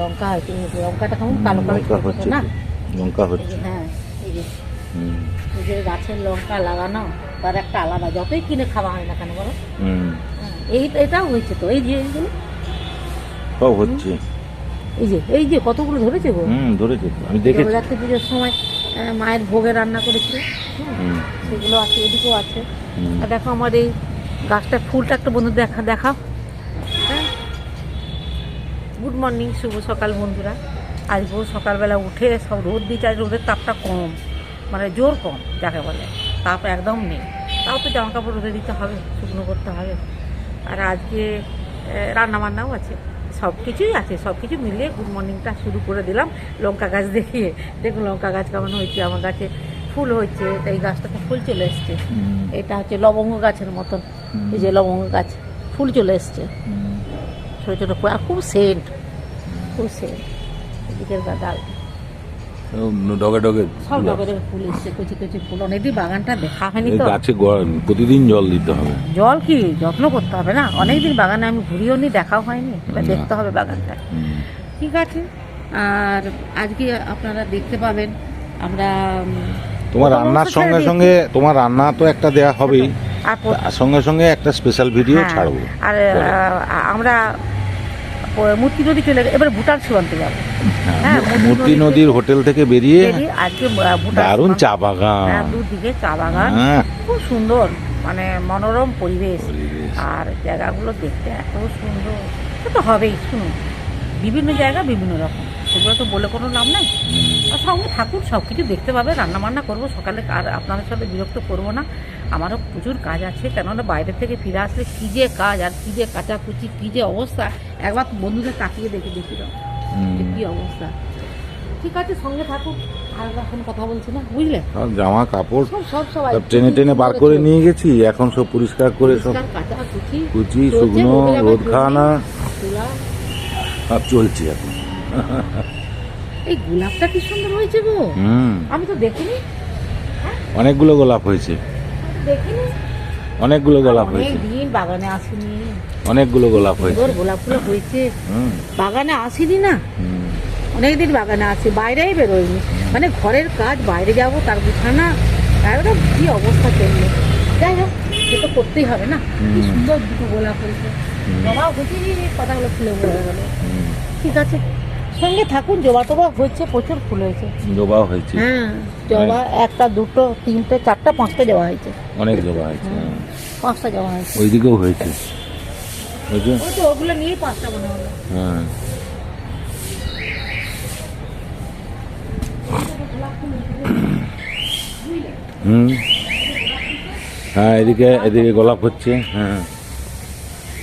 লঙ্কা হয়েছে লঙ্কাটা কেমন কালো কালো লঙ্কা ছোট ছোট হচ্ছে না? লঙ্কা হচ্ছে। হ্যাঁ এই যে গাছের লঙ্কা লাগানো তার একটা আলাদা যতই কিনে খাওয়া হয় না কেন বলো? হ্যাঁ, এই এটাও হয়েছে তো এই যে এইগুলো সব হচ্ছে। এই যে এই যে কতগুলো ধরেছে গো? হুম ধরেছে। আমি দেখেছি। পুজোর সময় মায়ের ভোগে রান্না করেছিল সেগুলো আছে এদিকেও আছে। আর দেখো আমার এই গাছটা ফুলটা একটা বন্ধু দেখা দেখাও। গুড মর্নিং শুভ সকাল বন্ধুরা। আজ আজকেও সকালবেলা উঠে সব রোদ দিচ্ছে আজ রোদের তাপটা কম মানে জোর কম যাকে বলে। তাপ একদম নেই। তাও তো জামা কাপড় রোদে দিতে হবে শুকনো করতে হবে। আর আজকে রান্না বান্নাও আছে। সব কিছুই আছে সব কিছু মিলিয়ে গুড মর্নিংটা শুরু করে দিলাম। লঙ্কা গাছ দেখিয়ে। দেখুন লঙ্কা গাছ কেমন হয়েছে আমার গাছে ফুল হয়েছে তা এই গাছটাতে ফুল চলে এসছে। এটা হচ্ছে লবঙ্গ গাছের মতন। এই যে লবঙ্গ গাছ ফুল চলে এসছে। ছোটো ছোটো ফুল আর খুব সেন্ট। খুব সেন্ট। এদিকের গা ডাল। সব ডগে ডগে সব ফুল ডগে ডগে ফুল এসছে কচি কচি ফুল। অনেকদিন বাগানটা দেখা হয়নি তো। গাছে প্রতিদিন জল দিতে হবে। জল কি? যত্ন করতে হবে না? অনেকদিন বাগানে আমি ঘুরিও নি দেখাও হয়নি। এবার দেখতে হবে বাগানটা ঠিক আছে। আর আজকে আপনারা দেখতে পাবেন আমরা তোমার রান্নার সঙ্গে সঙ্গে তোমার রান্না তো একটা দেয়া হবেই। আর সঙ্গে সঙ্গে একটা স্পেশাল ভিডিও হ্যাঁ, ছাড়বো। আর আমরা মূর্তি নদী চলে গেছে এবার ভুটান সীমান্তে যাব। হ্যাঁ, হ্যাঁ, মূর্তি নদীর হোটেল থেকে বেরিয়ে আজকে দারুণ চা বাগান। হ্যাঁ দুদিকে চা বাগান। হ্যাঁ। খুব সুন্দর মানে মনোরম পরিবেশ। আর জায়গাগুলো দেখতে এত সুন্দর। তো হবেই শুনুন। বিভিন্ন জায়গা বিভিন্ন রকম। সেগুলো তো বলে কোনো লাভ নাই। আর সঙ্গে থাকুন সব কিছু দেখতে পাবে রান্না বান্না করব সকালে আর আপনাদের সাথে বিরক্ত করব না। আমারও প্রচুর কাজ আছে কেননা বাইরে থেকে ফিরে আসলে কী যে কাজ আর কী যে কাচাকুচি কী যে অবস্থা একবার বন্ধুদের তাকিয়ে দেখে দেখি। কী অবস্থা। ঠিক আছে সঙ্গে থাকুক আর এখন কথা বলছি না বুঝলে? জামা কাপড় সব সব টেনে টেনে বার করে নিয়ে গেছি এখন সব পরিষ্কার করে সব কুচি শুকনো রোদে খাওয়ানা চলছে এখন। এই গোলাপটা কি সুন্দর হয়েছে গো? আমি তো দেখিনি। অনেকগুলো গোলাপ হয়েছে। দেখিনি? অনেকগুলো গোলাপ হয়েছে। দিন বাগানে আসিনি। অনেকগুলো গোলাপ হয়েছে। সুন্দর গোলাপগুলো হয়েছে। হুম। বাগানে আসিনি না? অনেকদিন বাগানে আসি বাইরেই বেরোয়নি মানে ঘরের কাজ বাইরে যাব তার বিছানা। একদম কি অবস্থা চলল যাই হোক সে তো করতেই হবে না। কি সুন্দর দুটো গোলাপ হয়েছে। জবা হয়েছে কথাগুলো ফুলে বলে গেল। ঠিক আছে। সঙ্গে থাকুন জবা টবা হচ্ছে প্রচুর ফুল হয়েছে। জবাও হয়েছে? হ্যাঁ জবা একটা দুটো তিনটে চারটা পাঁচটা জবা হয়েছে। অনেক জবা হয়েছে হ্যাঁ। পাঁচটা জবা হয়েছে। ওইদিকেও হয়েছে। বুঝছ ওই তো ওগুলো নিয়ে পাঁচটা মনে হলো হ্যাঁ। হুম। হ্যাঁ এদিকে এদিকে গোলাপ হচ্ছে হ্যাঁ।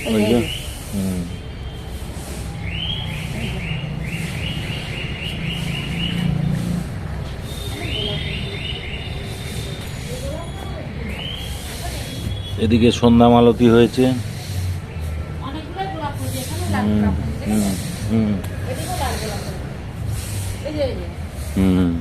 হুম এদিকে সন্ধ্যা মালতি হয়েছে অনেকগুলো গোলাপ হয়েছে এখানে লাল হুম গোলাপ হয়েছে। হুম হুম এদিকেও লাল গোলাপ হয়েছে। এই যে, এই যে, হুম এই যে, এই যে। হুম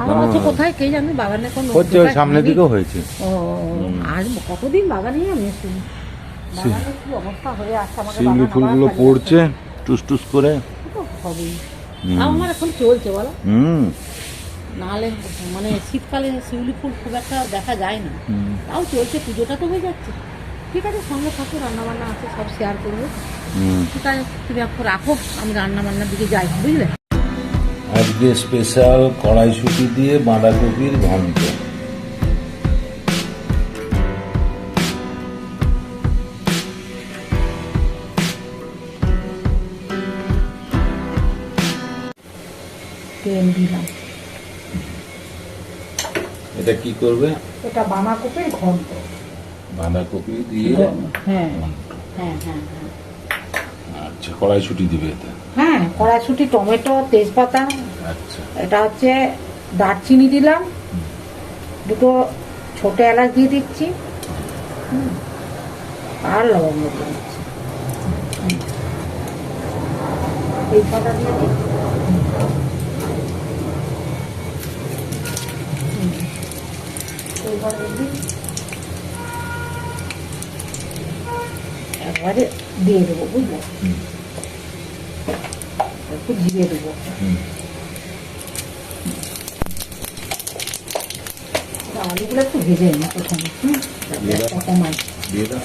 আরও আছে কোথায় কে জানি? বাগানে কোন হচ্ছে ওই সামনের দিকেও হয়েছে। ও আজ কতদিন বাগানে আমি শিউলি ফুলগুলো পড়ছে টুস টুস করে। আমার এখন চলছে বলো। হুম। নাহলে মানে শীতকালে শিউলি ফুল খুব একটা দেখা যায় না। তাও চলছে পুজোটা তো হয়ে যাচ্ছে। ঠিক আছে সঙ্গে থাকো রান্নাবান্না আছে সব শেয়ার করব। ঠিক আছে তুমি এখন রাখো আমি রান্নাবান্নার দিকে যাই বুঝলে? আজকে স্পেশাল কড়াইশুটি দিয়ে বাঁধাকপির ঘন্ট। তেল দিলাম। এটা কি করবে? এটা বাঁধাকপির ঘন্ট। বাঁধাকপি দিয়ে হ্যাঁ। হ্যাঁ হ্যাঁ হ্যাঁ। আচ্ছা কড়াইশুটি দিবে এতে? হ্যাঁ কড়াইশুটি টমেটো তেজপাতা। আচ্ছা। এটা হচ্ছে দারচিনি দিলাম। দুটো ছোট এলাচ দিয়ে দিচ্ছি। আর লবঙ্গ দিয়ে দিচ্ছি। এই কটা দিয়ে দিই একবারে দিয়ে দেবো বুঝলে একটু দিয়ে দেবো আলুগুলো একটু ভেজে নিই প্রথমে কমাই দিয়ে দাও।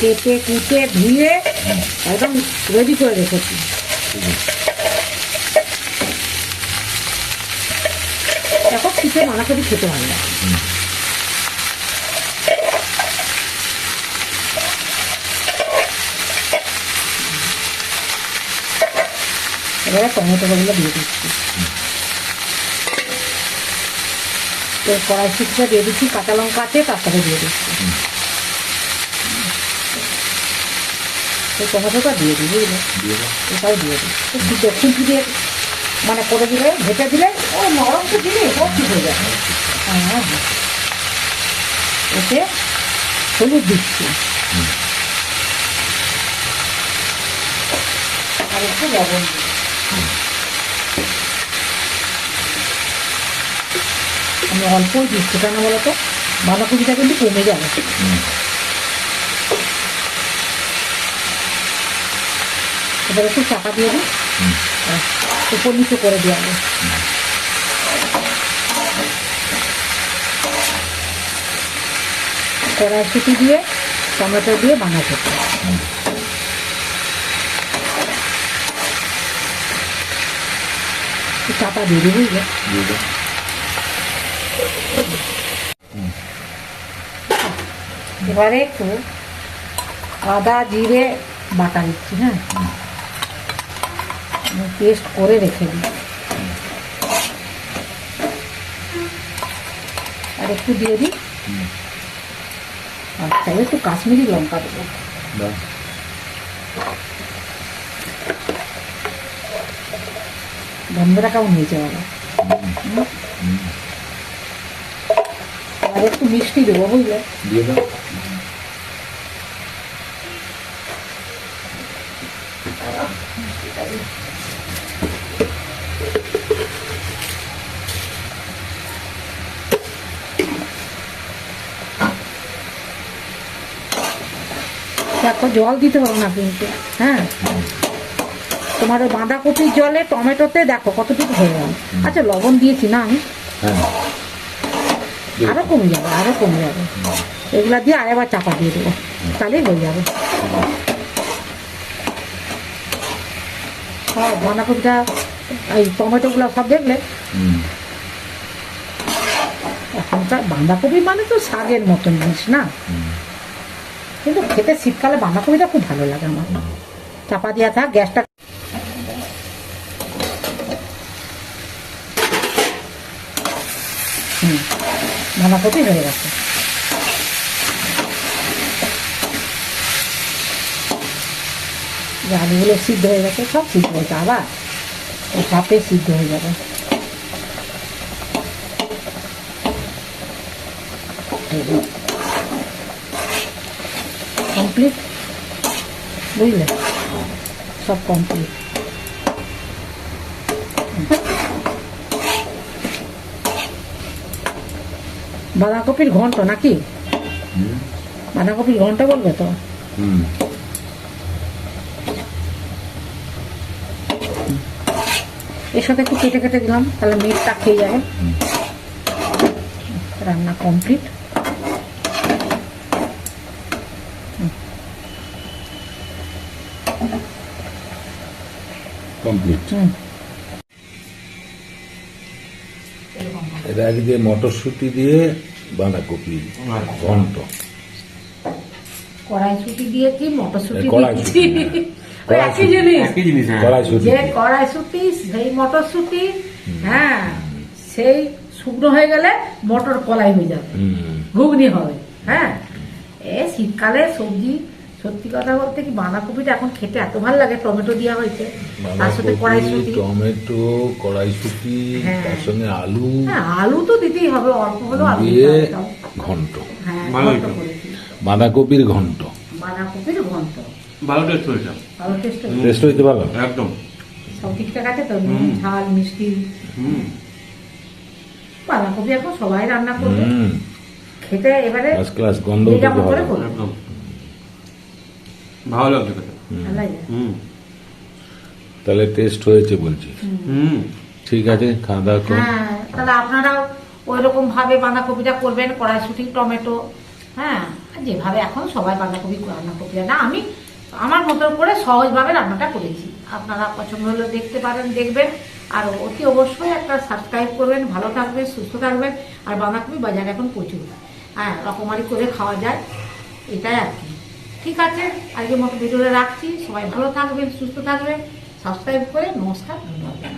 কাটা কেটে ধুয়ে একদম রেডি করে রেখেছি। এখন শীতে মানা করে খেতে ভালো লাগে। এবারে টমেটোগুলো দিয়ে দিচ্ছি। তো কড়াইশুটিটা দিয়ে দিচ্ছি, কাঁচা লঙ্কা আছে তার সাথে দিয়ে দিচ্ছি। এই টমেটোটা দিয়ে দিই বুঝলে? এটাও দিয়ে দিই। দিতে খুঁটি দিয়ে মানে করে দিলে ভেটে দিলে ও নরম তো দিলে ও ঠিক হয়ে যাবে। হ্যাঁ। ওতে হলুদ দিচ্ছি। আর একটু লবণ আমি অল্পই দিচ্ছি কেন বলো তো? বাঁধাকপিটা কিন্তু কমে যাবে। এবার একটু চাপা দিয়ে দিই। উপর নিচে করে দিয়ে হবে কড়াইশুটি দিয়ে টমেটো দিয়ে বানাতে। চাপা দিয়ে বুঝলে এবারে একটু আদা জিরে বাটা দিচ্ছি হ্যাঁ? পেস্ট করে রেখে দিই আর একটু দিয়ে দিই। আচ্ছা এবার একটু কাশ্মীরি লঙ্কা দেবো গন্ধটা কেমন হয়েছে। হুম। আর একটু মিষ্টি দেবো বুঝলে দিয়ে দাও দেখো জল দিতে হবে না কিন্তু হ্যাঁ? তোমার ওই বাঁধাকপির জলে টমেটোতে দেখো কতটুকু হয়ে গেল। আচ্ছা লবণ দিয়েছি না আমি? হ্যাঁ। আরও কমে যাবে আরও কমে যাবে। এগুলা দিয়ে আরেকবার চাপা দিয়ে দেবো তাহলেই হয়ে যাবে। হ্যাঁ বাঁধাকপিটা এই টমেটোগুলো সব দেখলে। এখনকার বাঁধাকপি মানে তো শাকের মতন জিনিস না। কিন্তু খেতে শীতকালে বাঁধাকপিটা খুব ভালো লাগে আমার। চাপা দেওয়া থাক গ্যাসটা হুম বাঁধাকপি হয়ে গেছে। আলুগুলো সিদ্ধ হয়ে গেছে সব সিদ্ধ হয়েছে আবার চাপে সিদ্ধ হয়ে যাবে। কমপ্লিট বুঝলে সব কমপ্লিট বাঁধাকপির ঘন্ট নাকি? বাঁধাকপির ঘন্ট বলবে তো? এর সাথে একটু কেটে কেটে দিলাম তাহলে মেটটা খেয়ে যাবে। রান্না কমপ্লিট কমপ্লিট আগে দিয়ে মটরশুঁটি দিয়ে বাঁধাকপি ঘন্ট। কড়াইশুটি দিয়েছি মটরশুটি কড়াইশুঁটি, দিয়েছি। একই জিনিস। একই কড়াইশুঁটি। সেই মটরশুটি হ্যাঁ সেই শুকনো হয়ে গেলে মটর কলাই হয়ে যাবে। ঘুগনি হবে হ্যাঁ। এ শীতকালে সবজি সত্যি কথা বলতে কি বাঁধাকপিটা এখন খেতে এত ভালো লাগে টমেটো দেওয়া হয়েছে তার সাথে কড়াইশুটি। টমেটো কড়াইশুটি হ্যাঁ। তার সঙ্গে আলু। হ্যাঁ আলু তো দিতেই হবে অল্প হলেও আলু দিয়ে ঘন্ট। হ্যাঁ। বাঁধাকপির ঘন্ট। বাঁধাকপির ঘন্ট। ভালো টেস্ট হয়েছে। ভালো টেস্ট। টেস্ট হইতে ভালো একদম। সব ঠিকঠাক আছে তো? নুন ঝাল মিষ্টি। হুম। বাঁধাকপি এখন সবাই রান্না করবে। হুম। খেতে এবারে ফার্স্ট ক্লাস গন্ধ করে করবে। একদম। ভালো খেতে। হুম। তাহলে টেস্ট হয়েছে বলছি হুম। ঠিক আছে খাওয়া দাওয়া কর। হ্যাঁ তাহলে আপনারাও ওই রকম ভাবে বাঁধাকপিটা করবেন কড়াইশুটি টমেটো হ্যাঁ যেভাবে এখন সবাই বাঁধাকপি রান্নাকপি না আমি আমার মতো করে সহজভাবে রান্নাটা করেছি। আপনারা পছন্দ হলে দেখতে পারেন দেখবেন। আর অতি অবশ্যই একটা সাবস্ক্রাইব করবেন ভালো থাকবেন সুস্থ থাকবেন আর বাঁধাকপি বাজারে এখন প্রচুর। হ্যাঁ রকমারি করে খাওয়া যায় এটাই আর কি। ঠিক আছে? আজকে মতো ভিডিওটা রাখছি। সবাই ভালো থাকবেন, সুস্থ থাকবেন। সাবস্ক্রাইব করে নমস্কার, ধন্যবাদ।